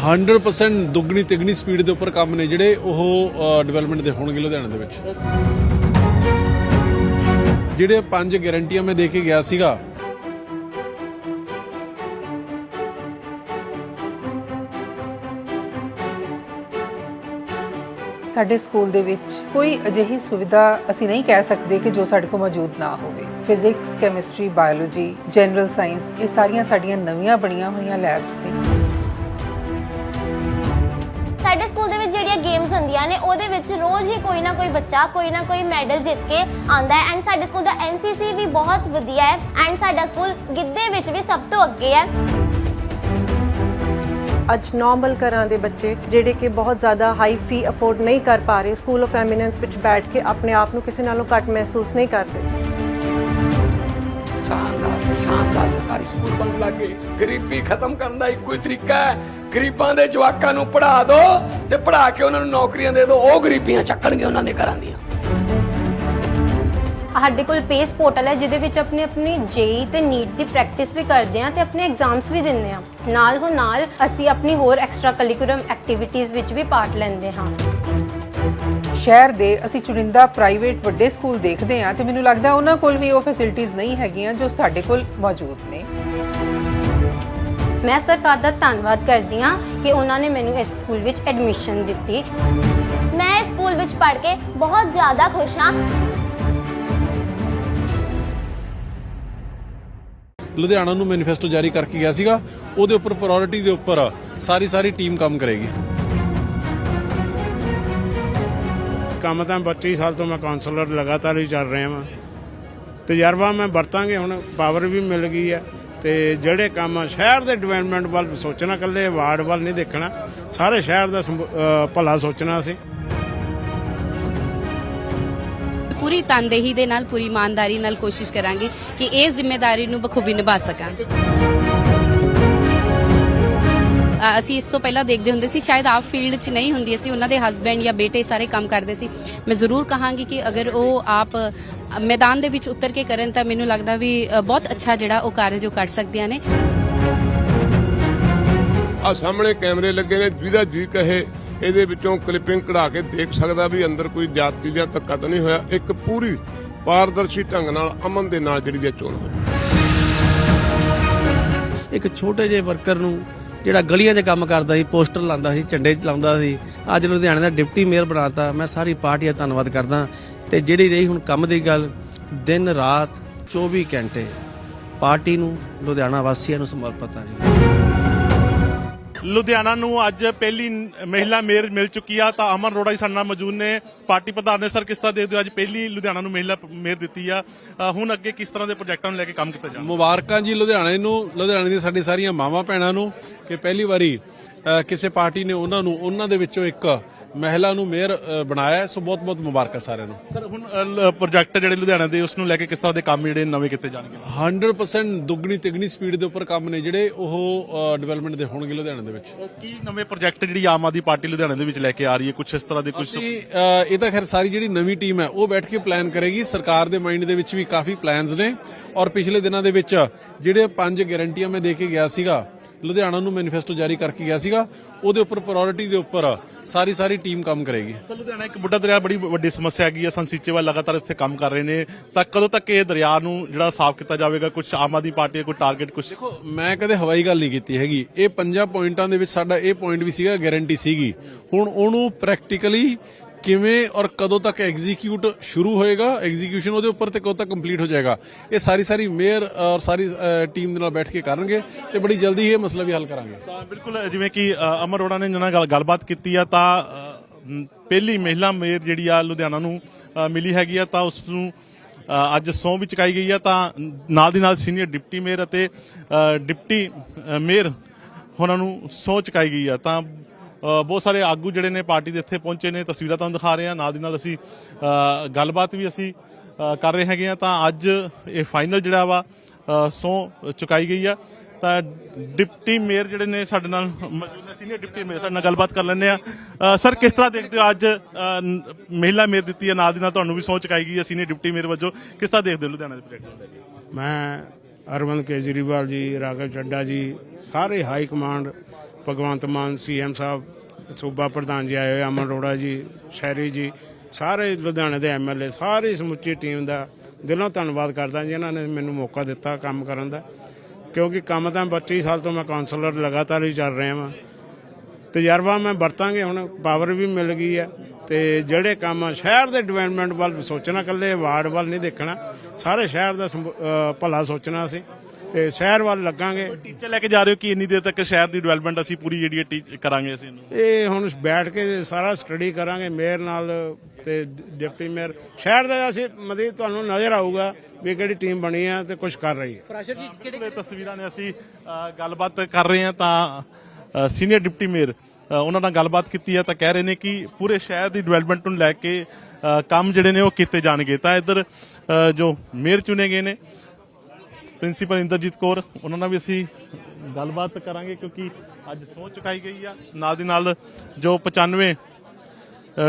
100% ਦੁੱਗਣੀ ਤਿਗਣੀ ਸਪੀਡ ਦੇ ਉੱਪਰ ਕੰਮ ਨੇ ਜਿਹੜੇ ਉਹ ਡਿਵੈਲਪਮੈਂਟ ਦੇ ਹੋਣਗੇ ਲੁਧਿਆਣਾ ਦੇ ਵਿੱਚ। ਜਿਹੜੇ ਪੰਜ ਗਾਰੰਟੀਆਂ ਮੈਂ ਦੇ ਕੇ ਗਿਆ ਸੀਗਾ, ਸਾਡੇ ਸਕੂਲ ਦੇ ਵਿੱਚ ਕੋਈ ਅਜਿਹੀ ਸੁਵਿਧਾ ਅਸੀਂ ਨਹੀਂ ਕਹਿ ਸਕਦੇ ਕਿ ਜੋ ਸਾਡੇ ਕੋਲ ਮੌਜੂਦ ਨਾ ਹੋਵੇ। Physics chemistry biology general science ਇਹ ਸਾਰੀਆਂ ਸਾਡੀਆਂ ਨਵੀਆਂ ਬਣੀਆਂ ਹੋਈਆਂ ਲੈਬਸ ਨੇ। ਸਾਡੇ ਸਕੂਲ ਦੇ ਵਿੱਚ ਜਿਹੜੀਆਂ ਗੇਮਸ ਹੁੰਦੀਆਂ ਨੇ, ਉਹਦੇ ਵਿੱਚ ਰੋਜ਼ ਹੀ ਕੋਈ ਨਾ ਕੋਈ ਬੱਚਾ, ਕੋਈ ਨਾ ਕੋਈ ਮੈਡਲ ਜਿੱਤ ਕੇ ਆਂਦਾ ਹੈ। ਐਂਡ ਸਾਡੇ ਸਕੂਲ ਦਾ ਐਨਸੀਸੀ ਵੀ ਬਹੁਤ ਵਧੀਆ ਹੈ। ਐਂਡ ਸਾਡਾ ਸਕੂਲ ਗਿੱਧੇ ਵਿੱਚ ਵੀ ਸਭ ਤੋਂ ਅੱਗੇ ਹੈ। ਅੱਜ ਨਾਰਮਲ ਘਰਾਂ ਦੇ ਬੱਚੇ, ਜਿਹੜੇ ਕਿ ਬਹੁਤ ਜ਼ਿਆਦਾ ਹਾਈ ਫੀ ਅਫੋਰਡ ਨਹੀਂ ਕਰ ਪਾ ਰਹੇ ਸਕੂਲ ਆਫ ਐਮੀਨੈਂਸ ਵਿੱਚ ਬੈਠ ਕੇ ਆਪਣੇ ਆਪ ਨੂੰ ਕਿਸੇ ਨਾਲੋਂ ਘੱਟ ਮਹਿਸੂਸ ਨਹੀਂ ਕਰਦੇ। ਸ਼ਾਨਦਾਰ ਸਰਕਾਰੀ ਸਕੂਲ ਬਣ ਲੱਗੇ ਗਰੀਬੀ ਖਤਮ ਕਰਨ ਦਾ ਇੱਕੋ ਹੀ ਤਰੀਕਾ ਹੈ। ਗਰੀਬਾਂ ਦੇ ਜਵਾਕਾਂ ਨੂੰ ਪੜ੍ਹਾ ਦਿਓ ਤੇ ਪੜ੍ਹਾ ਕੇ ਉਹਨਾਂ ਨੂੰ ਨੌਕਰੀਆਂ ਦੇ ਦਿਓ ਉਹ ਗਰੀਬੀਆਂ ਚੱਕਣਗੇ ਉਹਨਾਂ ਦੇ ਘਰਾਂ ਦੀਆਂ। ਸਾਡੇ ਕੋਲ ਪੇਸ ਪੋਰਟਲ ਹੈ, ਜਿਹਦੇ ਵਿੱਚ ਆਪਣੀ ਆਪਣੀ ਜੇਈ ਤੇ ਨੀਟ ਦੀ ਪ੍ਰੈਕਟਿਸ ਵੀ ਕਰਦੇ ਹਾਂ ਤੇ ਆਪਣੇ ਐਗਜ਼ਾਮਸ ਵੀ ਦਿੰਦੇ ਹਾਂ। ਨਾਲ ਹੋ ਨਾਲ ਅਸੀਂ ਆਪਣੀ ਹੋਰ ਐਕਸਟਰਾ ਕਰਿਕੂਲਮ ਐਕਟੀਵਿਟੀਜ਼ ਵਿੱਚ ਵੀ ਪਾਰਟ ਲੈਂਦੇ ਹਾਂ। ਸ਼ਹਿਰ ਦੇ ਅਸੀਂ ਚੁਣਿੰਦਾ ਪ੍ਰਾਈਵੇਟ ਵੱਡੇ ਸਕੂਲ ਦੇਖਦੇ ਹਾਂ ਤੇ ਮੈਨੂੰ ਲੱਗਦਾ ਉਹਨਾਂ ਕੋਲ ਵੀ ਉਹ ਫੈਸਿਲਿਟੀਆਂ ਨਹੀਂ ਹੈਗੀਆਂ ਜੋ ਸਾਡੇ ਕੋਲ ਮੌਜੂਦ ਨੇ। ਮੈਂ ਸਰਕਾਰ ਦਾ ਧੰਨਵਾਦ ਕਰਦੀ ਹਾਂ ਕਿ ਉਹਨਾਂ ਨੇ ਮੈਨੂੰ ਇਸ ਸਕੂਲ ਵਿੱਚ ਐਡਮਿਸ਼ਨ ਦਿੱਤੀ। ਮੈਂ ਇਸ ਸਕੂਲ ਵਿੱਚ ਪੜ੍ਹ ਕੇ ਬਹੁਤ ਜ਼ਿਆਦਾ ਖੁਸ਼ ਹਾਂ। ਲੁਧਿਆਣਾ ਨੂੰ ਮੈਨੀਫੈਸਟੋ ਜਾਰੀ ਕਰਕੇ ਗਿਆ ਸੀਗਾ। ਉਹਦੇ ਉੱਪਰ ਪ੍ਰਾਇੋਰਟੀ ਦੇ ਉੱਪਰ ਸਾਰੀ ਸਾਰੀ ਟੀਮ ਕੰਮ ਕਰੇਗੀ। ਕੰਮ ਤਾਂ 32 ਸਾਲ ਤੋਂ ਮੈਂ ਕਾਉਂਸਲਰ ਲਗਾਤਾਰ ਹੀ ਚੱਲ ਰਿਹਾ ਵਾਂ। ਤਜਰਬਾ ਮੈਂ ਵਰਤਾਂਗੇ, ਹੁਣ ਪਾਵਰ ਵੀ ਮਿਲ ਗਈ ਹੈ ਤੇ ਜਿਹੜੇ ਕੰਮ ਸ਼ਹਿਰ ਦੇ ਡਿਵੈਲਪਮੈਂਟ ਵੱਲ ਸੋਚਣਾ, ਇਕੱਲੇ ਵਾਰਡ ਵੱਲ ਨਹੀਂ ਦੇਖਣਾ, ਸਾਰੇ ਸ਼ਹਿਰ ਦਾ ਸੰਭ- ਭਲਾ ਸੋਚਣਾ ਸੀ ਪੂਰੀ ਤਨਦੇਹੀ ਦੇ ਨਾਲ, ਪੂਰੀ ਇਮਾਨਦਾਰੀ ਨਾਲ ਕੋਸ਼ਿਸ਼ ਕਰਾਂਗੇ ਕਿ ਇਸ ਜ਼ਿੰਮੇਵਾਰੀ ਨੂੰ ਬਖੂਬੀ ਨਿਭਾ ਸਕਾਂ। ਅਸੀਂ ਇਸ ਤੋਂ ਪਹਿਲਾਂ ਦੇਖਦੇ ਹੁੰਦੇ ਸੀ ਸ਼ਾਇਦ ਆਪ ਫੀਲਡ 'ਚ ਨਹੀਂ ਹੁੰਦੀ ਸੀ ਉਹਨਾਂ ਦੇ ਹਸਬੰਡ ਜਾਂ ਬੇਟੇ ਸਾਰੇ ਕੰਮ ਕਰਦੇ ਸੀ। ਮੈਂ ਜ਼ਰੂਰ ਕਹਾਂਗੀ ਕਿ ਅਗਰ ਉਹ ਆਪ ਮੈਦਾਨ ਦੇ ਵਿੱਚ ਉਤਰ ਕੇ ਕਰਨ ਤਾਂ ਮੈਨੂੰ ਲੱਗਦਾ ਵੀ ਬਹੁਤ ਅੱਛਾ ਜਿਹੜਾ ਉਹ ਕਾਰਜ ਉਹ ਕਰ ਸਕਦੀਆਂ ਨੇ। ਆ ਸਾਹਮਣੇ ਕੈਮਰੇ ਲੱਗੇ ਨੇ ਜਿਹਦਾ ਜੀ ਕਹੇ ਇਹਦੇ ਵਿੱਚੋਂ ਕਲਿੱਪਿੰਗ ਕਢਾ ਕੇ ਦੇਖ ਸਕਦਾ ਵੀ ਅੰਦਰ ਕੋਈ ਜਾਤੀ ਜਾਂ ਧੱਕਾ ਤਾਂ ਨਹੀਂ ਹੋਇਆ। ਇੱਕ ਪੂਰੀ ਪਾਰਦਰਸ਼ੀ ਢੰਗ ਨਾਲ ਅਮਨ ਦੇ ਨਾਲ ਜਿਹੜੀ ਇਹ ਚੋਣ ਹੋਈ। ਇੱਕ ਛੋਟੇ ਜਿਹੇ ਵਰਕਰ ਨੂੰ ਜਿਹੜਾ ਗਲੀਆਂ 'ਚ ਕੰਮ ਕਰਦਾ ਸੀ, ਪੋਸਟਰ ਲਾਉਂਦਾ ਸੀ, ਝੰਡੇ ਲਾਉਂਦਾ ਸੀ, ਅੱਜ ਲੁਧਿਆਣੇ ਦਾ ਡਿਪਟੀ ਮੇਅਰ ਬਣਾਤਾ। ਮੈਂ ਸਾਰੀ ਪਾਰਟੀ ਦਾ ਧੰਨਵਾਦ ਕਰਦਾ। ਤੇ ਜਿਹੜੀ ਰਹੀ ਹੁਣ ਕੰਮ ਦੀ ਗੱਲ, ਦਿਨ ਰਾਤ 24 ਘੰਟੇ ਪਾਰਟੀ ਨੂੰ, ਲੁਧਿਆਣਾ ਵਾਸੀਆਂ ਨੂੰ ਸਮਰਪਿਤ ਹਾਂ ਜੀ। ਲੁਧਿਆਣਾ ਨੂੰ ਅੱਜ ਪਹਿਲੀ ਮਹਿਲਾ ਮੇਅਰ ਮਿਲ ਚੁੱਕੀ ਆ, ਤਾਂ ਅਮਨ ਅਰੋੜਾ ਜੀ ਸਾਡੇ ਨਾਲ ਮੌਜੂਦ ਨੇ। ਪਾਰਟੀ ਪ੍ਰਧਾਨ ਨੇ, ਸਰ, ਕਿਸ ਤਰ੍ਹਾਂ ਦੇਖਦੇ ਹੋ ਅੱਜ ਪਹਿਲੀ ਲੁਧਿਆਣਾ ਨੂੰ ਮਹਿਲਾ ਮੇਅਰ ਦਿੱਤੀ ਆ? ਹੁਣ ਅੱਗੇ ਕਿਸ ਤਰ੍ਹਾਂ ਦੇ ਪ੍ਰੋਜੈਕਟਾਂ ਨੂੰ ਲੈ ਕੇ ਕੰਮ ਕੀਤਾ ਜਾਣਾ? ਮੁਬਾਰਕਾਂ ਜੀ ਲੁਧਿਆਣੇ ਨੂੰ, ਲੁਧਿਆਣੇ ਦੀ ਸਾਡੀ ਸਾਰੀਆਂ ਮਾਵਾਂ ਭੈਣਾਂ ਨੂੰ ਕਿ ਪਹਿਲੀ ਵਾਰੀ ਕਿਸੇ ਪਾਰਟੀ ਨੇ ਉਹਨਾਂ ਨੂੰ ਉਹਨਾਂ ਦੇ ਵਿੱਚੋਂ ਇੱਕ ਮਹਿਲਾ ਨੂੰ ਮੇਅਰ ਬਣਾਇਆ। ਸੋ ਬਹੁਤ ਬਹੁਤ ਮੁਬਾਰਕਾਂ ਸਾਰਿਆਂ ਨੂੰ। ਸਰ ਹੁਣ ਪ੍ਰੋਜੈਕਟ ਜਿਹੜੇ ਲੁਧਿਆਣਾ ਦੇ ਉਸ ਨੂੰ ਲੈ ਕੇ ਕਿਸ ਤਰ੍ਹਾਂ ਦੇ ਕੰਮ ਜਿਹੜੇ ਨਵੇਂ ਕੀਤੇ ਜਾਣਗੇ? 100% ਦੁੱਗਣੀ ਤਿਗਣੀ ਸਪੀਡ ਦੇ ਉੱਪਰ ਕੰਮ ਨੇ ਜਿਹੜੇ ਉਹ ਡਿਵੈਲਪਮੈਂਟ ਦੇ ਹੋਣਗੇ ਲੁਧਿਆਣੇ ਦੇ ਵਿੱਚ। ਕੀ ਨਵੇਂ ਪ੍ਰੋਜੈਕਟ ਜਿਹੜੀ ਆਮ ਆਦਮੀ ਪਾਰਟੀ ਲੁਧਿਆਣਾ ਦੇ ਵਿੱਚ ਲੈ ਕੇ ਆ ਰਹੀ ਹੈ? ਕੁਝ ਇਸ ਤਰ੍ਹਾਂ ਦੇ ਕੁਝ ਇਹ ਤਾਂ ਖੈਰ ਸਾਰੀ ਜਿਹੜੀ ਨਵੀਂ ਟੀਮ ਹੈ ਉਹ ਬੈਠ ਕੇ ਪਲਾਨ ਕਰੇਗੀ। ਸਰਕਾਰ ਦੇ ਮਾਈਂਡ ਦੇ ਵਿੱਚ ਵੀ ਕਾਫੀ ਪਲਾਨਸ ਨੇ। ਔਰ ਪਿਛਲੇ ਦਿਨਾਂ ਦੇ ਵਿੱਚ ਜਿਹੜੇ ਪੰਜ ਗਾਰੰਟੀਆਂ ਮੈਂ ਦੇ ਕੇ ਗਿਆ ਸੀਗਾ ਲੁਧਿਆਣਾ ਨੂੰ ਮੈਨੀਫੈਸਟੋ ਜਾਰੀ ਕਰਕੇ ਗਿਆ ਸੀਗਾ। ਉਹਦੇ ਉੱਪਰ ਪ੍ਰਾਇੋਰਟੀ ਦੇ ਉੱਪਰ ਸਾਰੀ ਸਾਰੀ ਟੀਮ ਕੰਮ ਕਰੇਗੀ। ਸਰ ਲੁਧਿਆਣਾ ਇੱਕ ਬੁੱਢਾ ਦਰਿਆ ਬੜੀ ਵੱਡੀ ਸਮੱਸਿਆ ਹੈਗੀ ਹੈ ਸੰਸੀਚੇਵਾਲ ਲਗਾਤਾਰ ਇੱਥੇ ਕੰਮ ਕਰ ਰਹੇ ਨੇ। ਤਾਂ ਕਦੋਂ ਤੱਕ ਇਹ ਦਰਿਆ ਨੂੰ ਜਿਹੜਾ ਸਾਫ਼ ਕੀਤਾ ਜਾਵੇਗਾ? ਕੁਝ ਆਮ ਆਦਮੀ ਪਾਰਟੀ ਦਾ ਕੋਈ ਟਾਰਗੇਟ ਕੁਝ ਦੇਖੋ ਮੈਂ ਕਦੇ ਹਵਾਈ ਗੱਲ ਨਹੀਂ ਕੀਤੀ ਹੈਗੀ। ਇਹ ਪੰਜਾਂ ਪੁਆਇੰਟਾਂ ਦੇ ਵਿੱਚ ਸਾਡਾ ਇਹ ਪੁਆਇੰਟ ਵੀ ਸੀਗਾ ਗਾਰੰਟੀ ਸੀਗੀ। ਹੁਣ ਉਹਨੂੰ ਪ੍ਰੈਕਟੀਕਲੀ ਕਿਵੇਂ ਔਰ ਕਦੋਂ ਤੱਕ ਐਗਜ਼ੀਕਿਊਟ ਸ਼ੁਰੂ ਹੋਏਗਾ? ਐਗਜ਼ੀਕਿਊਸ਼ਨ ਉਹਦੇ ਉੱਪਰ ਤੇ ਕਦੋਂ ਤੱਕ ਕੰਪਲੀਟ ਹੋ ਜਾਏਗਾ? ਇਹ ਸਾਰੀ ਸਾਰੀ ਮੇਅਰ ਔਰ ਸਾਰੀ ਟੀਮ ਦੇ ਨਾਲ ਬੈਠ ਕੇ ਕਰਨਗੇ ਤੇ ਬੜੀ ਜਲਦੀ ਇਹ ਮਸਲਾ ਵੀ ਹੱਲ ਕਰਾਂਗੇ। ਤਾਂ ਬਿਲਕੁਲ ਜਿਵੇਂ ਕਿ ਅ, ਅਮਰ ਅਰੋੜਾ ਨੇ ਜਿਹਨਾਂ ਗੱਲ ਗੱਲਬਾਤ ਕੀਤੀ ਆ ਤਾਂ ਪਹਿਲੀ ਮਹਿਲਾ ਮੇਅਰ ਜਿਹੜੀ ਆ ਲੁਧਿਆਣਾ ਨੂੰ ਮਿਲੀ ਹੈਗੀ ਆ ਤਾਂ ਉਸ ਨੂੰ ਅੱਜ ਸੌਂ ਵੀ ਚੁਕਾਈ ਗਈ ਆ ਤਾਂ ਨਾਲ ਦੀ ਨਾਲ ਸੀਨੀਅਰ ਡਿਪਟੀ ਮੇਅਰ ਅਤੇ ਡਿਪਟੀ ਮੇਅਰ ਉਹਨਾਂ ਨੂੰ ਸਹੁੰ ਚੁਕਾਈ ਗਈ ਆ ਤਾਂ ਬਹੁਤ ਸਾਰੇ ਆਗੂ ਜਿਹੜੇ ਨੇ ਪਾਰਟੀ ਦੇ ਇੱਥੇ ਪਹੁੰਚੇ ਨੇ, ਤਸਵੀਰਾਂ ਤੁਹਾਨੂੰ ਦਿਖਾ ਰਹੇ ਹਾਂ, ਨਾਲ ਦੀ ਨਾਲ ਅਸੀਂ ਗੱਲਬਾਤ ਵੀ ਅਸੀਂ ਕਰ ਰਹੇ ਹੈਗੇ ਆ ਤਾਂ ਅੱਜ ਇਹ ਫਾਈਨਲ ਜਿਹੜਾ ਵਾ ਸੌ ਚੁਕਾਈ ਗਈ ਆ। ਤਾਂ ਡਿਪਟੀ ਮੇਅਰ ਜਿਹੜੇ ਨੇ ਸਾਡੇ ਨਾਲ ਮੌਜੂਦ ਨੇ ਸੀਨੀਅਰ ਡਿਪਟੀ ਮੇਅਰ ਸਾਡੇ ਨਾਲ ਗੱਲਬਾਤ ਕਰ ਲੈਂਦੇ ਆ ਸਰ, ਕਿਸ ਤਰ੍ਹਾਂ ਦੇਖਦੇ ਹੋ ਅੱਜ ਮਹਿਲਾ ਮੇਅਰ ਦਿੱਤੀ ਹੈ, ਨਾਲ ਦੀ ਨਾਲ ਤੁਹਾਨੂੰ ਵੀ ਸਹੁੰ ਚੁਕਾਈ ਗਈ ਹੈ ਸੀਨੀਅਰ ਡਿਪਟੀ ਮੇਅਰ ਵਜੋਂ। ਕਿਸ ਤਰ੍ਹਾਂ ਦੇਖਦੇ ਹੋ ਲੁਧਿਆਣਾ ਦੇ ਪ੍ਰੋਜੈਕਟ ਮੈਂ ਅਰਵਿੰਦ ਕੇਜਰੀਵਾਲ ਜੀ, ਰਾਘਵ ਚੱਡਾ ਜੀ, ਸਾਰੇ high command Bhagwant Mann CM ਸਾਹਿਬ, ਸੂਬਾ ਪ੍ਰਧਾਨ ਜੀ ਆਏ ਹੋਏ, ਅਮਨ ਅਰੋੜਾ ਜੀ, ਸ਼ਹਿਰੀ ਜੀ, ਸਾਰੇ ਲੁਧਿਆਣੇ ਦੇ ਐਮਐਲਏ ਸਾਰੀ ਸਮੁੱਚੀ ਟੀਮ ਦਾ ਦਿਲੋਂ ਧੰਨਵਾਦ ਕਰਦਾ ਜਿਨ੍ਹਾਂ ਨੇ ਮੈਨੂੰ ਮੌਕਾ ਦਿੱਤਾ ਕੰਮ ਕਰਨ ਦਾ। ਕਿਉਂਕਿ ਕੰਮ ਤਾਂ 25 ਸਾਲ ਤੋਂ ਮੈਂ ਕਾਉਂਸਲਰ ਲਗਾਤਾਰ ਹੀ ਚੱਲ ਰਿਹਾ ਵਾਂ। ਤਜਰਬਾ ਮੈਂ ਵਰਤਾਂਗੇ, ਹੁਣ ਪਾਵਰ ਵੀ ਮਿਲ ਗਈ ਹੈ ਤੇ ਜਿਹੜੇ ਕੰਮ ਸ਼ਹਿਰ ਦੇ ਡਿਵੈਲਪਮੈਂਟ ਵੱਲ ਸੋਚਣਾ, ਇਕੱਲੇ ਵਾਰਡ ਵੱਲ ਨਹੀਂ ਦੇਖਣਾ, ਸਾਰੇ ਸ਼ਹਿਰ ਦਾ ਸੰਭ- ਭਲਾ ਸੋਚਣਾ ਅਸੀਂ। ਤੇ ਸ਼ਹਿਰ ਵੱਲ ਲੱਗਾਂਗੇ। ਟੀਚਰ ਲੈ ਕੇ ਜਾ ਰਹੇ ਹੋ ਕਿ ਇੰਨੀ ਦੇਰ ਤੱਕ ਸ਼ਹਿਰ ਦੀ ਡਿਵੈਲਪਮੈਂਟ ਅਸੀਂ ਪੂਰੀ ਜਿਹੜੀ ਹੈ ਟੀ- ਕਰਾਂਗੇ ਅਸੀਂ ਇਹਨੂੰ? ਇਹ ਹੁਣ ਬੈਠ ਕੇ ਸਾਰਾ ਸਟੱਡੀ ਕਰਾਂਗੇ ਮੇਅਰ ਨਾਲ ਤੇ ਡਿਪਟੀ ਮੇਅਰ। ਸ਼ਹਿਰ ਦਾ ਅਸੀਂ ਮਤਲਬ ਤੁਹਾਨੂੰ ਨਜ਼ਰ ਆਊਗਾ ਵੀ ਕਿਹੜੀ ਟੀਮ ਬਣੀ ਹੈ ਤੇ ਕੁਝ ਕਰ ਰਹੀ ਹੈ। ਕਿਹੜੇ ਤਸਵੀਰਾਂ ਨੇ ਅਸੀਂ ਗੱਲਬਾਤ ਕਰ ਰਹੇ ਹਾਂ ਤਾਂ ਸੀਨੀਅਰ ਡਿਪਟੀ ਮੇਅਰ ਉਹਨਾਂ ਨਾਲ ਗੱਲਬਾਤ ਕੀਤੀ ਹੈ ਤਾਂ ਕਹਿ ਰਹੇ ਨੇ ਕਿ ਪੂਰੇ ਸ਼ਹਿਰ ਦੀ ਡਿਵੈਲਪਮੈਂਟ ਨੂੰ ਲੈ ਕੇ ਕੰਮ ਜਿਹੜੇ ਨੇ ਉਹ ਕੀਤੇ ਜਾਣਗੇ। ਤਾਂ ਇੱਧਰ ਜੋ ਮੇਅਰ ਚੁਣੇ ਗਏ ਨੇ ਪ੍ਰਿੰਸੀਪਲ ਇੰਦਰਜੀਤ ਕੌਰ, ਉਹਨਾਂ ਨਾਲ ਵੀ ਅਸੀਂ ਗੱਲਬਾਤ ਕਰਾਂਗੇ ਕਿਉਂਕਿ ਅੱਜ ਸਹੁੰ ਚੁਕਾਈ ਗਈ ਆ। ਨਾਲ ਦੀ ਨਾਲ ਜੋ 95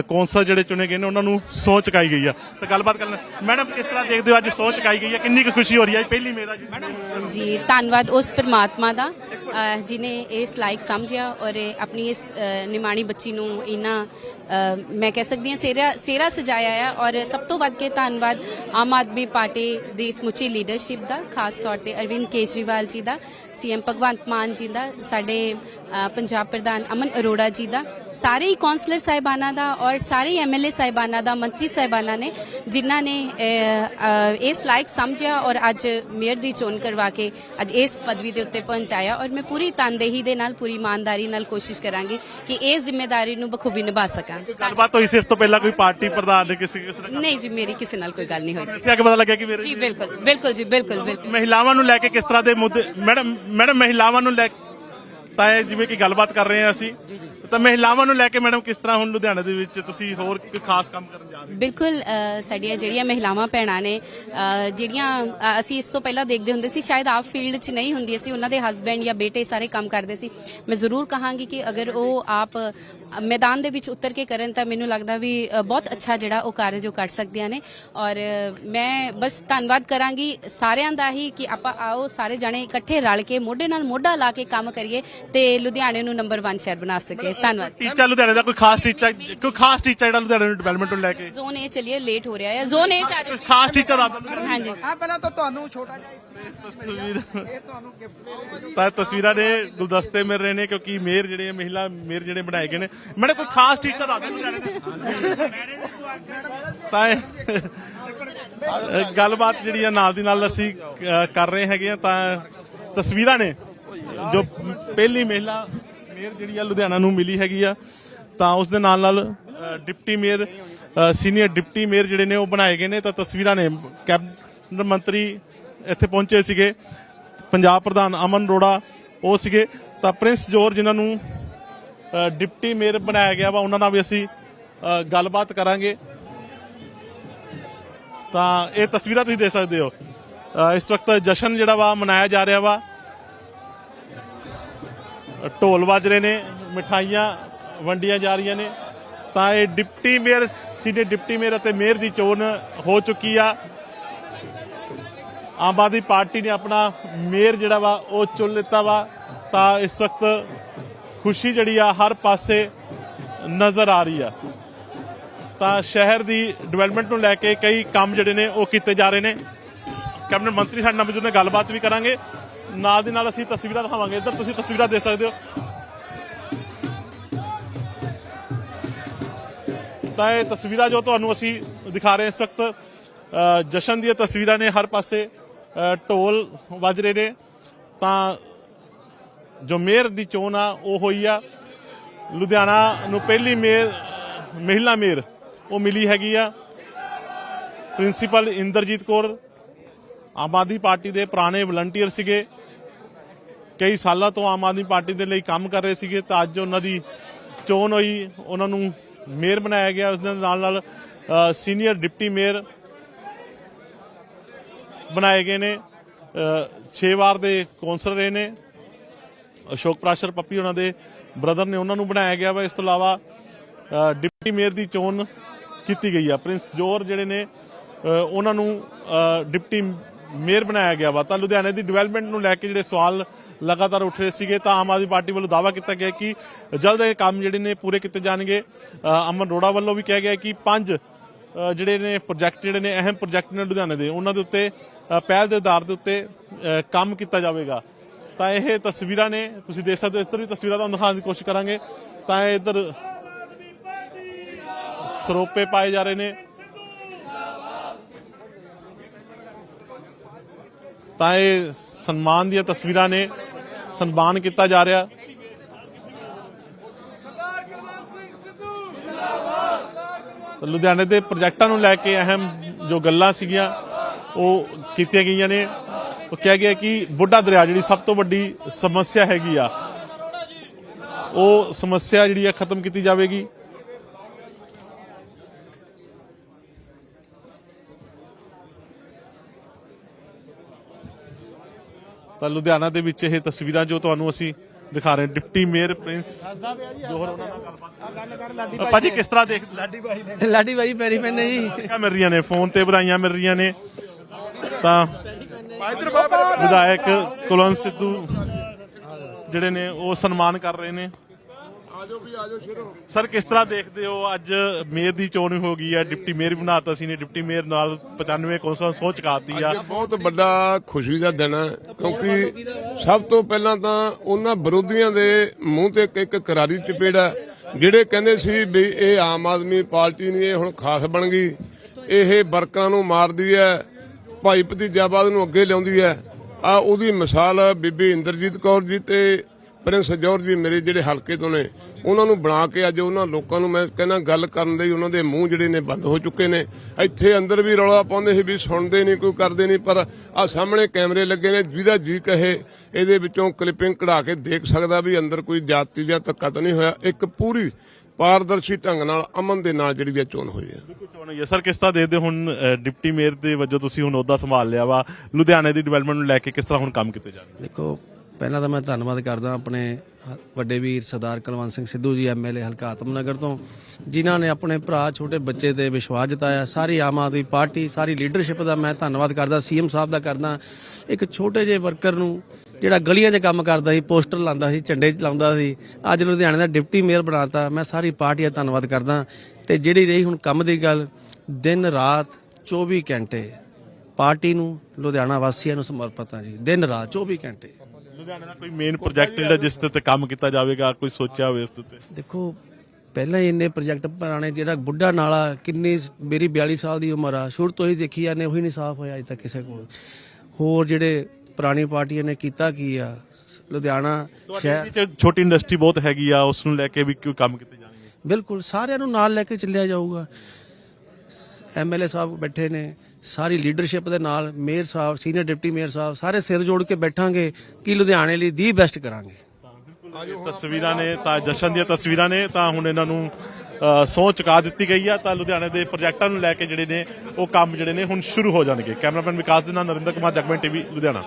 ਕੌਂਸਲ ਜਿਹੜੇ ਚੁਣੇ ਗਏ ਨੇ, ਉਹਨਾਂ ਨੂੰ ਸਹੁੰ ਚੁਕਾਈ ਗਈ ਆ। ਤਾਂ ਗੱਲਬਾਤ ਕਰਨ ਮੈਡਮ, ਕਿਸ ਤਰ੍ਹਾਂ ਦੇਖਦੇ ਹੋ ਅੱਜ ਸਹੁੰ ਚੁਕਾਈ ਗਈ ਆ? ਕਿੰਨੀ ਕੁ ਖੁਸ਼ੀ ਹੋ ਰਹੀ ਹੈ ਪਹਿਲੀ ਮੇਰਾ ਜੀ। ਜੀ, ਧੰਨਵਾਦ ਉਸ ਪਰਮਾਤਮਾ ਦਾ ਜਿਨੇ ਇਸ ਲਾਇਕ ਸਮਝਿਆ ਔਰ ਆਪਣੀ ਇਸ ਨਿਮਾਣੀ ਬੱਚੀ ਨੂੰ ਇਨਾ ਮੈਂ ਕਹਿ ਸਕਦੀ ਹਾਂ ਸੇਰਾ ਸੇਰਾ ਸਜਾਇਆ ਆ। ਔਰ ਸਭ ਤੋਂ ਵੱਧ ਕੇ ਧੰਨਵਾਦ ਆਮ ਆਦਮੀ ਪਾਰਟੀ ਦੀ ਸਮੁੱਚੀ ਲੀਡਰਸ਼ਿਪ ਦਾ, ਖਾਸ ਤੌਰ ਤੇ ਅਰਵਿੰਦ ਕੇਜਰੀਵਾਲ ਜੀ ਦਾ ਸੀਐਮ ਭਗਵੰਤ ਮਾਨ ਜੀ ਦਾ, ਸਾਡੇ ਪੰਜਾਬ ਪ੍ਰਧਾਨ ਅਮਨ ਅਰੋੜਾ ਜੀ ਦਾ ਸਾਰੇ ਹੀ ਕਾਉਂਸਲਰ ਸਾਹਿਬਾਨਾਂ ਦਾ ਔਰ ਸਾਰੇ ਐਮਐਲਏ ਸਾਹਿਬਾਨਾਂ ਦਾ ਮੰਤਰੀ ਸਾਹਿਬਾਨਾਂ ਨੇ ਜਿਨ੍ਹਾਂ ਨੇ ਇਸ ਲਾਇਕ ਸਮਝਿਆ ਔਰ ਅੱਜ ਮੇਅਰ ਦੀ ਚੋਣ ਕਰਵਾ ਕੇ ਅੱਜ ਇਸ ਪਦਵੀ ਦੇ ਉੱਤੇ ਪਹੁੰਚਾਇਆ ਔਰ ਮੈਂ ਪੂਰੀ ਤਨਦੇਹੀ ਦੇ ਨਾਲ ਪੂਰੀ ਇਮਾਨਦਾਰੀ ਨਾਲ ਕੋਸ਼ਿਸ਼ ਕਰਾਂਗੀ ਕਿ ਇਸ ਜ਼ਿੰਮੇਵਾਰੀ ਨੂੰ ਬਖੂਬੀ ਨਿਭਾ ਸਕਾਂ। ਗੱਲਬਾਤ ਹੋਈ ਸੀ ਇਸ ਤੋਂ ਪਹਿਲਾਂ ਕੋਈ ਪਾਰਟੀ ਪ੍ਰਧਾਨ ਨੇ ਕਿਸੇ ਕਿਸੇ ਨਾਲ? ਨਹੀਂ ਜੀ ਮੇਰੀ ਕਿਸੇ ਨਾਲ ਕੋਈ ਗੱਲ ਨਹੀਂ ਹੋਈ ਸੀ। ਇੱਥੇ ਆ ਕੇ ਪਤਾ ਲੱਗਿਆ ਕਿ ਮੇਰੇ ਜੀ ਬਿਲਕੁਲ ਬਿਲਕੁਲ ਜੀ ਬਿਲਕੁਲ ਬਿਲਕੁਲ। ਮਹਿਲਾਵਾਂ ਨੂੰ ਲੈ ਕੇ ਕਿਸ ਤਰ੍ਹਾਂ ਦੇ ਮੁੱਦੇ ਮੈਡਮ ਮੈਡਮ ਮਹਿਲਾਵਾਂ ਨੂੰ ਲੈ ਤਾਂ ਇਹ ਜਿਵੇਂ ਕਿ ਗੱਲਬਾਤ ਕਰ ਰਹੇ ਹਾਂ ਅਸੀਂ। ਤਾਂ ਮਹਿਲਾਵਾਂ ਨੂੰ ਲੈ ਕੇ ਮੈਡਮ ਕਿਸ ਤਰ੍ਹਾਂ ਹੁਣ ਲੁਧਿਆਣਾ ਦੇ ਵਿੱਚ ਤੁਸੀਂ ਹੋਰ ਕੋਈ ਖਾਸ ਕੰਮ ਕਰਨ ਹੋ ਬਿਲਕੁਲ ਸਾਡੀਆਂ ਜਿਹੜੀਆਂ ਮਹਿਲਾਵਾਂ ਭੈਣਾਂ ਨੇ ਜਿਹੜੀਆਂ ਅਸੀਂ ਇਸ ਤੋਂ ਪਹਿਲਾਂ ਦੇਖਦੇ ਹੁੰਦੇ ਸੀ, ਸ਼ਾਇਦ ਆਪ ਫੀਲਡ 'ਚ ਨਹੀਂ ਹੁੰਦੀ ਸੀ ਉਹਨਾਂ ਦੇ ਹਸਬੰਡ ਜਾਂ ਬੇਟੇ ਸਾਰੇ ਕੰਮ ਕਰਦੇ ਸੀ। ਮੈਂ ਜ਼ਰੂਰ ਕਹਾਂਗੀ ਕਿ ਅਗਰ ਉਹ ਆਪ ਮੈਦਾਨ ਦੇ ਵਿੱਚ ਉਤਰ ਕੇ ਕਰਨ ਤਾਂ ਮੈਨੂੰ ਲੱਗਦਾ ਵੀ ਬਹੁਤ ਅੱਛਾ ਜਿਹੜਾ ਉਹ ਕਾਰਜ ਉਹ ਕਰ ਸਕਦੀਆਂ ਨੇ। ਔਰ ਮੈਂ ਬਸ ਧੰਨਵਾਦ ਕਰਾਂਗੀ ਸਾਰਿਆਂ ਦਾ ਹੀ ਕਿ ਆਪਾਂ ਆਓ, ਸਾਰੇ ਜਣੇ ਇਕੱਠੇ ਰਲ ਕੇ, ਮੋਢੇ ਨਾਲ ਮੋਢਾ ਲਾ ਕੇ ਕੰਮ ਕਰੀਏ ਤੇ ਲੁਧਿਆਣੇ ਨੂੰ ਨੰਬਰ 1 ਸ਼ਹਿਰ ਬਣਾ ਸਕੇ ਧੰਨਵਾਦ। ਟੀਚਾ ਲੁਧਿਆਣੇ ਦਾ ਕੋਈ ਖਾਸ ਟੀਚਾ, ਕੋਈ ਖਾਸ ਟੀਚਾ ਜਿਹੜਾ ਲੁਧਿਆਣੇ ਨੂੰ ਡਿਵੈਲਪਮੈਂਟ ਨੂੰ ਲੈ ਕੇ ਜ਼ੋਨ ਏ ਚਲਿਏ ਲੇਟ ਹੋ ਰਿਹਾ ਹੈ। ਜ਼ੋਨ ਏ ਚ ਆ ਜਾਓ। ਖਾਸ ਟੀਚਾ ਦੱਸ ਦਿਓ ਹਾਂਜੀ। ਆ ਪਹਿਲਾਂ ਤਾਂ ਤੁਹਾਨੂੰ ਛੋਟਾ ਜਿਹਾ ਤਸਵੀਰ। ਇਹ ਤੁਹਾਨੂੰ ਗਿਫਟ ਦੇ ਰਹੇ ਹਾਂ। ਤਾਂ ਤਸਵੀਰਾਂ ਦੇ ਗੁਲਦਸਤੇ ਮਿਲ ਰਹੇ ਨੇ ਕਿਉਂਕਿ ਮੇਅਰ ਜਿਹੜੇ ਆ, ਮਹਿਲਾ ਮੇਅਰ ਜਿਹੜੇ ਬਣਾਏ ਗਏ ਨੇ। ਮੈਡਮ ਕੋਈ ਖਾਸ ਟੀਚਰ ਦਾ ਤਾਂ। ਇਹ ਗੱਲਬਾਤ ਜਿਹੜੀ ਆ ਨਾਲ ਦੀ ਨਾਲ ਅਸੀਂ ਕਰ ਰਹੇ ਹੈਗੇ ਆ। ਤਾਂ ਤਸਵੀਰਾਂ ਨੇ ਜੋ ਪਹਿਲੀ ਮਹਿਲਾ ਮੇਅਰ ਜਿਹੜੀ ਆ ਲੁਧਿਆਣਾ ਨੂੰ ਮਿਲੀ ਹੈਗੀ ਆ। ਤਾਂ ਉਸ ਦੇ ਨਾਲ ਨਾਲ deputy mayor senior deputy mayor ਜਿਹੜੇ ਨੇ ਉਹ ਬਣਾਏ ਗਏ ਨੇ, ਤਾਂ ਤਸਵੀਰਾਂ ਨੇ। ਕੈਬਨਿਟ ਮੰਤਰੀ ਇੱਥੇ ਪਹੁੰਚੇ ਸੀਗੇ। ਪੰਜਾਬ ਪ੍ਰਧਾਨ ਅਮਨ ਅਰੋੜਾ ਉਹ ਸੀਗੇ। ਤਾਂ ਪ੍ਰਿੰਸ ਜੋਰ ਜਿਨ੍ਹਾਂ ਨੂੰ ਡਿਪਟੀ ਮੇਅਰ ਬਣਾਇਆ ਗਿਆ ਵਾ, ਉਹਨਾਂ ਨਾਲ ਵੀ ਅਸੀਂ ਗੱਲਬਾਤ ਕਰਾਂਗੇ। ਤਾਂ ਇਹ ਤਸਵੀਰਾਂ ਤੁਸੀਂ ਦੇਖ ਸਕਦੇ ਹੋ। ਇਸ ਵਕਤ ਜਸ਼ਨ ਜਿਹੜਾ ਵਾ ਮਨਾਇਆ ਜਾ ਰਿਹਾ ਵਾ। ਢੋਲ ਵੱਜ ਰਹੇ ਨੇ, ਮਿਠਾਈਆਂ ਵੰਡੀਆਂ ਜਾ ਰਹੀਆਂ ਨੇ। ਤਾਂ ਇਹ deputy mayor, senior deputy mayor ਅਤੇ ਮੇਅਰ ਦੀ ਚੋਣ ਹੋ ਚੁੱਕੀ ਆ। ਆਮ ਆਦਮੀ ਪਾਰਟੀ ਨੇ ਆਪਣਾ ਮੇਅਰ ਜਿਹੜਾ ਵਾ, ਉਹ ਚੁਣ ਲਿੱਤਾ ਵਾ। ਤਾਂ ਇਸ ਵਕਤ ਖੁਸ਼ੀ ਜਿਹੜੀ ਆ, ਹਰ ਪਾਸੇ ਨਜ਼ਰ ਆ ਰਹੀ ਆ। ਤਾਂ ਸ਼ਹਿਰ ਦੀ ਡਿਵੈਲਪਮੈਂਟ ਨੂੰ ਲੈ ਕੇ ਕਈ ਕੰਮ ਜਿਹੜੇ ਨੇ, ਉਹ ਕੀਤੇ ਜਾ ਰਹੇ ਨੇ। ਕੈਬਨਿਟ ਮੰਤਰੀ ਸਾਡੇ ਨਾਲ ਮੌਜੂਦ ਨੇ, ਗੱਲਬਾਤ ਵੀ ਕਰਾਂਗੇ। ਨਾਲ ਦੀ ਨਾਲ ਅਸੀਂ ਤਸਵੀਰਾਂ ਦਿਖਾਵਾਂਗੇ। ਇੱਧਰ ਤੁਸੀਂ ਤਸਵੀਰਾਂ ਦੇ ਸਕਦੇ ਹੋ। ਤਾਂ ਇਹ ਤਸਵੀਰਾਂ ਜੋ ਤੁਹਾਨੂੰ ਅਸੀਂ ਦਿਖਾ ਰਹੇ ਇਸ ਵਕਤ ਜਸ਼ਨ ਦੀਆਂ ਤਸਵੀਰਾਂ ਨੇ ਹਰ ਪਾਸੇ ਢੋਲ ਵੱਜ ਰਹੇ ਨੇ। ਤਾਂ ਜੋ ਮੇਅਰ ਦੀ ਚੋਣ ਆ, ਉਹ ਹੋਈ ਆ। ਲੁਧਿਆਣਾ ਨੂੰ ਪਹਿਲੀ ਮੇਅਰ, ਮਹਿਲਾ ਮੇਅਰ, ਉਹ ਮਿਲੀ ਹੈਗੀ ਆ। ਪ੍ਰਿੰਸੀਪਲ ਇੰਦਰਜੀਤ ਕੌਰ, ਆਮ ਆਦਮੀ ਪਾਰਟੀ ਦੇ ਪੁਰਾਣੇ ਵਲੰਟੀਅਰ ਸੀਗੇ। ਕਈ ਸਾਲਾਂ ਤੋਂ ਆਮ ਆਦਮੀ ਪਾਰਟੀ ਦੇ ਲਈ ਕੰਮ ਕਰ ਰਹੇ ਸੀਗੇ, ਤਾਂ ਅੱਜ ਉਹਨਾਂ ਦੀ ਚੋਣ ਹੋਈ, ਉਹਨਾਂ ਨੂੰ ਮੇਅਰ ਬਣਾਇਆ ਗਿਆ ਉਸ ਦੇ ਨਾਲ ਨਾਲ ਸੀਨੀਅਰ ਡਿਪਟੀ ਮੇਅਰ ਬਣਾਏ ਗਏ ਨੇ। 6 ਵਾਰ ਦੇ ਕੌਂਸਲਰ ਰਹੇ ਨੇ। ਅਸ਼ੋਕ ਪ੍ਰਾਸ਼ਰ ਪੱਪੀ ਉਹਨਾਂ ਦੇ ਬ੍ਰਦਰ ਨੇ ਉਹਨਾਂ ਨੂੰ ਬਣਾਇਆ ਗਿਆ ਵਾ। ਇਸ ਤੋਂ ਇਲਾਵਾ ਡਿਪਟੀ ਮੇਅਰ ਦੀ ਚੋਣ ਕੀਤੀ ਗਈ ਆ। ਪ੍ਰਿੰਸ ਜੋਹਰ ਜਿਹੜੇ ਨੇ ਉਹਨਾਂ ਨੂੰ ਡਿਪਟੀ ਮੇਅਰ ਬਣਾਇਆ ਗਿਆ ਵਾ। ਤਾਂ ਲੁਧਿਆਣੇ ਦੀ ਡਿਵੈਲਪਮੈਂਟ ਨੂੰ ਲੈ ਕੇ ਜਿਹੜੇ ਸਵਾਲ ਲਗਾਤਾਰ ਉੱਠ ਰਹੇ ਸੀਗੇ, ਤਾਂ ਆਮ ਆਦਮੀ ਪਾਰਟੀ ਵੱਲੋਂ ਦਾਅਵਾ ਕੀਤਾ ਗਿਆ ਕਿ ਜਲਦ ਇਹ ਕੰਮ ਜਿਹੜੇ ਨੇ ਪੂਰੇ ਕੀਤੇ ਜਾਣਗੇ। ਅਮਨ ਅਰੋੜਾ ਵੱਲੋਂ ਵੀ ਕਿਹਾ ਗਿਆ ਕਿ ਪੰਜ ਜਿਹੜੇ ਨੇ ਪ੍ਰੋਜੈਕਟ ਜਿਹੜੇ ਨੇ, ਅਹਿਮ ਪ੍ਰੋਜੈਕਟ ਨੇ ਲੁਧਿਆਣੇ ਦੇ, ਉਹਨਾਂ ਦੇ ਉੱਤੇ ਪਹਿਲ ਦੇ ਆਧਾਰ ਦੇ ਉੱਤੇ ਕੰਮ ਕੀਤਾ ਜਾਵੇਗਾ। ਤਾਂ ਇਹ ਤਸਵੀਰਾਂ ਨੇ, ਤੁਸੀਂ ਦੇਖ ਸਕਦੇ ਹੋ, ਇੱਧਰ ਵੀ ਤਸਵੀਰਾਂ ਤੁਹਾਨੂੰ ਦਿਖਾਉਣ ਦੀ ਕੋਸ਼ਿਸ਼ ਕਰਾਂਗੇ। ਤਾਂ ਇਹ ਇੱਧਰ ਸਰੋਪੇ ਪਾਏ ਜਾ ਰਹੇ ਨੇ। ਤਾਂ ਇਹ ਸਨਮਾਨ ਦੀਆਂ ਤਸਵੀਰਾਂ ਨੇ ਸਨਮਾਨ ਕੀਤਾ ਜਾ ਰਿਹਾ। ਲੁਧਿਆਣੇ ਦੇ ਪ੍ਰੋਜੈਕਟਾਂ ਨੂੰ ਲੈ ਕੇ ਅਹਿਮ ਜੋ ਗੱਲਾਂ ਸੀਗੀਆਂ, ਉਹ ਕੀਤੀਆਂ ਗਈਆਂ ਨੇ। ਉਹ ਕਿਹਾ ਗਿਆ ਕਿ ਬੁੱਢਾ ਦਰਿਆ ਜਿਹੜੀ ਸਭ ਤੋਂ ਵੱਡੀ ਸਮੱਸਿਆ ਹੈਗੀ ਆ, ਉਹ ਸਮੱਸਿਆ ਜਿਹੜੀ ਆ ਖਤਮ ਕੀਤੀ ਜਾਵੇਗੀ। ਤਾਂ ਲੁਧਿਆਣਾ ਦੇ ਵਿੱਚ ਇਹ ਤਸਵੀਰਾਂ ਜੋ ਤੁਹਾਨੂੰ ਅਸੀਂ ਦਿਖਾ ਰਹੇ ਡਿਪਟੀ ਮੇਅਰ ਪ੍ਰਿੰਸ ਜੋਹਰ ਉਹਨਾਂ ਨਾਲ ਗੱਲਬਾਤ ਅ, ਭਾਜੀ ਕਿਸ ਤਰ੍ਹਾਂ ਦੇਖ ਲਾਡੀ ਬਾਈ ਨੇ ਲਾਡੀ ਬਾਈ ਪੈਰੀ ਮੈਨੇ ਜੀ। ਵਧਾਈਆਂ ਮਿਲ ਰਹੀਆਂ ਨੇ? ਫੋਨ ਤੇ ਵਧਾਈਆਂ ਮਿਲ ਰਹੀਆਂ ਨੇ। ਤਾਂ ਵਿਧਾਇਕ ਕੁਲਵੰਤ ਸਿੱਧੂ ਜਿਹੜੇ ਨੇ ਉਹ ਸਨਮਾਨ ਕਰ ਰਹੇ ਨੇ। ਸਰ। ਕਿਸ ਤਰ੍ਹਾਂ ਦੇਖਦੇ ਹੋ ਅੱਜ ਮੇਅਰ ਦੀ ਚੋਣ ਹੋ ਗਈ ਹੈ? ਡਿਪਟੀ ਮੇਅਰ ਬਣਾਤਾ ਸੀ ਨੇ। ਡਿਪਟੀ ਮੇਅਰ ਨਾਲ 95 ਕੌਂਸਲ ਸੋਚ ਚੁਕਾਤੀ ਆ। ਬਹੁਤ ਵੱਡਾ ਖੁਸ਼ੀ ਦਾ ਦਿਨ ਹੈ ਕਿਉਂਕਿ ਸਭ ਤੋਂ ਪਹਿਲਾਂ ਤਾਂ ਉਹਨਾਂ ਵਿਰੋਧੀਆਂ ਦੇ ਮੂੰਹ ਤੇ ਇੱਕ- ਕਰਾਰੀ ਚਪੇੜ ਜਿਹੜੇ ਕਹਿੰਦੇ ਸੀ ਵੀ ਇਹ ਆਮ ਆਦਮੀ ਪਾਰਟੀ ਨਹੀਂ ਇਹ ਹੁਣ ਖਾਸ ਬਣ ਗਈ। ਇਹ ਵਰਕਰਾਂ ਨੂੰ ਮਾਰਦੀ ਹੈ ਭਾਈ ਭਤੀਜਾਬਾਦ ਨੂੰ ਅੱਗੇ ਲਿਆਉਂਦੀ ਹੈ। ਆ ਉਹਦੀ ਮਿਸਾਲ ਬੀਬੀ ਇੰਦਰਜੀਤ ਕੌਰ ਜੀ ਤੇ ਪ੍ਰਿੰਸ ਜੌਰਜ ਜੀ ਮੇਰੇ ਜਿਹੜੇ ਹਲਕੇ ਤੋਂ ਨੇ। ਉਹਨਾਂ ਨੂੰ ਬਣਾ ਕੇ ਅੱਜ ਉਹਨਾਂ ਲੋਕਾਂ ਨੂੰ ਮੈਂ ਕਹਿੰਦਾ ਗੱਲ ਕਰਨ ਦੇ ਹੀ ਉਹਨਾਂ ਦੇ ਮੂੰਹ ਜਿਹੜੇ ਨੇ ਬੰਦ ਹੋ ਚੁੱਕੇ ਨੇ। ਇੱਥੇ ਅੰਦਰ ਵੀ ਰੌਲਾ ਪਾਉਂਦੇ ਸੀ ਵੀ ਸੁਣਦੇ ਨਹੀਂ ਕੋਈ ਕਰਦੇ ਨਹੀਂ ਪਰ ਆ ਸਾਹਮਣੇ ਕੈਮਰੇ ਲੱਗੇ ਨੇ ਜਿਹਦਾ ਜੀ ਕਹੇ ਇਹਦੇ ਵਿੱਚੋਂ ਕਲਿੱਪਿੰਗ ਕਢਾ ਕੇ ਦੇਖ ਸਕਦਾ ਵੀ ਅੰਦਰ ਕੋਈ ਜਾਤੀ ਜਾਂ ਧੱਕਾ ਤਾਂ ਨਹੀਂ ਹੋਇਆ। ਇੱਕ ਪੂਰੀ ਪਾਰਦਰਸ਼ੀ ਢੰਗ ਨਾਲ ਅਮਨ ਦੇ ਨਾਲ ਜਿਹੜੀ ਚੋਣ ਹੋਈ ਹੈ ਚੋਣ ਹੋਈ ਹੈ ਸਰ ਕਿਸ ਤਰ੍ਹਾਂ ਦੇਖਦੇ ਹੁਣ ਡਿਪਟੀ ਮੇਅਰ ਦੇ ਵਜੋਂ ਤੁਸੀਂ ਹੁਣ ਅਹੁਦਾ ਸੰਭਾਲ ਲਿਆ ਵਾ? ਲੁਧਿਆਣੇ ਦੀ ਡਿਵੈਲਪਮੈਂਟ ਨੂੰ ਲੈ ਕੇ ਕਿਸ ਤਰ੍ਹਾਂ ਹੁਣ ਕੰਮ ਕੀਤੇ ਜਾਣਗੇ ਦੇਖੋ ਪਹਿਲਾਂ ਤਾਂ ਮੈਂ ਧੰਨਵਾਦ ਕਰਦਾ ਆਪਣੇ ਵੱਡੇ ਵੀਰ ਸਰਦਾਰ ਕੁਲਵੰਤ ਸਿੰਘ ਸਿੱਧੂ ਜੀ ਐਮਐਲਏ ਹਲਕਾ ਆਤਮਨਗਰ ਤੋਂ, ਜਿਨ੍ਹਾਂ ਨੇ ਆਪਣੇ ਭਰਾ, ਛੋਟੇ ਬੱਚੇ ਤੇ ਵਿਸ਼ਵਾਸ ਜਤਾਇਆ। ਸਾਰੀ ਆਮ ਆਦਮੀ ਪਾਰਟੀ, ਸਾਰੀ ਲੀਡਰਸ਼ਿਪ ਦਾ ਮੈਂ ਧੰਨਵਾਦ ਕਰਦਾ। ਸੀਐਮ ਸਾਹਿਬ ਦਾ ਕਰਦਾ। ਇੱਕ ਛੋਟੇ ਜਿਹੇ ਵਰਕਰ ਨੂੰ ਜਿਹੜਾ ਗਲੀਆਂ 'ਚ ਕੰਮ ਕਰਦਾ ਸੀ, ਪੋਸਟਰ ਲਾਉਂਦਾ ਸੀ, ਝੰਡੇ ਲਾਉਂਦਾ ਸੀ, ਅੱਜ ਲੁਧਿਆਣੇ ਦਾ ਡਿਪਟੀ ਮੇਅਰ ਬਣਾਤਾ। ਮੈਂ ਸਾਰੀ ਪਾਰਟੀ ਦਾ ਧੰਨਵਾਦ ਕਰਦਾ। ਤੇ ਜਿਹੜੀ ਰਹੀ ਹੁਣ ਕੰਮ ਦੀ ਗੱਲ, ਦਿਨ ਰਾਤ 24 ਘੰਟੇ ਪਾਰਟੀ ਨੂੰ, ਲੁਧਿਆਣਾ ਵਾਸੀਆਂ ਨੂੰ ਸਮਰਪਿਤ ਹਾਂ ਜੀ। ਦਿਨ ਰਾਤ 24 ਘੰਟੇ। ਲੁਧਿਆਣੇ ਦਾ ਕੋਈ ਮੇਨ ਪ੍ਰੋਜੈਕਟ ਜਿਹੜਾ ਜਿਸ ਤੇ ਉੱਤੇ ਕੰਮ ਕੀਤਾ ਜਾਵੇਗਾ ਕੋਈ ਸੋਚਿਆ ਹੋਵੇ ਦੇ ਉੱਤੇ? ਦੇਖੋ ਪਹਿਲਾਂ ਹੀ ਇੰਨੇ ਪ੍ਰੋਜੈਕਟ ਪੁਰਾਣੇ ਜਿਹੜਾ ਬੁੱਢਾ ਨਾਲਾ ਕਿੰਨੀ ਮੇਰੀ 42 ਸਾਲ ਦੀ ਉਮਰ ਆ ਸ਼ੁਰੂ ਤੋਂ ਹੀ ਦੇਖੀ ਜਾਂਦੇ ਉਹੀ ਨਹੀਂ ਸਾਫ਼ ਹੋਇਆ ਅਜੇ ਤੱਕ ਕਿਸੇ ਕੋਲ। ਹੋਰ ਜਿਹੜੇ ਪੁਰਾਣੀ ਪਾਰਟੀਆਂ ਨੇ ਕੀਤਾ ਕੀ ਆ? ਲੁਧਿਆਣਾ ਸ਼ਹਿਰ ਤੁਹਾਡੀ ਛੋਟੀ ਇੰਡਸਟਰੀ ਬਹੁਤ ਹੈਗੀ ਆ ਉਸ ਨੂੰ ਲੈ ਕੇ ਵੀ ਕੋਈ ਕੰਮ ਕੀਤੇ ਜਾਣਗੇ? ਬਿਲਕੁਲ ਸਾਰਿਆਂ ਨੂੰ ਨਾਲ ਲੈ ਕੇ ਚੱਲਿਆ ਜਾਊਗਾ। ਐਮਐਲਏ ਸਾਹਿਬ ਬੈਠੇ ਨੇ ਸਾਰੀ ਲੀਡਰਸ਼ਿਪ ਦੇ ਨਾਲ ਮੇਅਰ ਸਾਹਿਬ ਸੀਨੀਅਰ ਡਿਪਟੀ ਮੇਅਰ ਸਾਹਿਬ ਸਾਰੇ ਸਿਰ ਜੋੜ ਕੇ ਬੈਠਾਂਗੇ ਕਿ ਲੁਧਿਆਣੇ ਲਈ ਦੀ ਬੈਸਟ ਕਰਾਂਗੇ। ਤਸਵੀਰਾਂ ਨੇ ਤਾਂ ਜਸ਼ਨ ਦੀਆਂ ਤਸਵੀਰਾਂ ਨੇ ਤਾਂ ਹੁਣ ਇਹਨਾਂ ਨੂੰ ਅ, ਸਹੁੰ ਚੁਕਾ ਦਿੱਤੀ ਗਈ ਆ ਤਾਂ ਲੁਧਿਆਣੇ ਦੇ ਪ੍ਰੋਜੈਕਟਾਂ ਨੂੰ ਲੈ ਕੇ ਜਿਹੜੇ ਨੇ ਉਹ ਕੰਮ ਜਿਹੜੇ ਨੇ ਹੁਣ ਸ਼ੁਰੂ ਹੋ ਜਾਣਗੇ। ਕੈਮਰਾਮੈਨ ਵਿਕਾਸ ਦੇ ਨਾਲ ਨਰਿੰਦਰ ਕੁਮਾਰ ਜਗਮਨ ਟੀਵੀ ਲੁਧਿਆਣਾ।